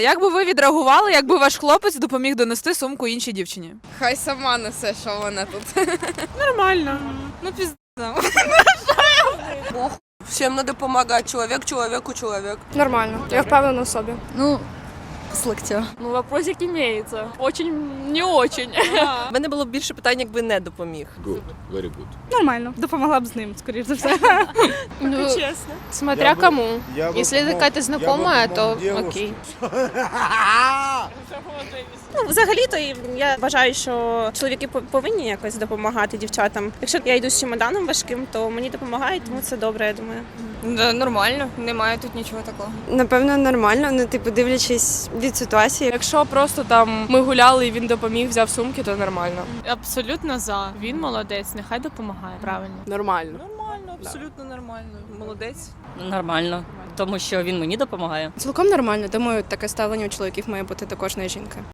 Як би ви відреагували, якби ваш хлопець допоміг донести сумку іншій дівчині? Хай сама несе, що вона тут. Нормально. Ну пізда. Всім надо помогать. Чоловік, чоловіку, чоловік. Нормально. Я впевнена в собі. Ну, с локтя. Ну, вопросик имеется. Очень не очень. У мене було б більше питань, якби не допоміг. Good, very good. Нормально. Допомогла б з ним, скоріш за все. Ну, Чесно. смотря кому. Я бы Если это помог- какая-то я бы знакомая, помог то девушке. окей. Ну, взагалі-то я вважаю, що чоловіки пов- повинні якось допомагати дівчатам. Якщо я йду з чемоданом важким, то мені допомагають, тому це добре, я думаю. нормально, немає тут нічого такого. Напевно, нормально, ну типу дивлячись від ситуації. Якщо просто там ми гуляли і він допоміг, взяв сумки, то нормально. Абсолютно за. Він молодець, нехай допомагає. Правильно. Нормально. Нормально, абсолютно нормально. Молодець. Нормально, тому що він мені допомагає. Цілком нормально. Думаю, таке ставлення у чоловіків має бути також на жінки.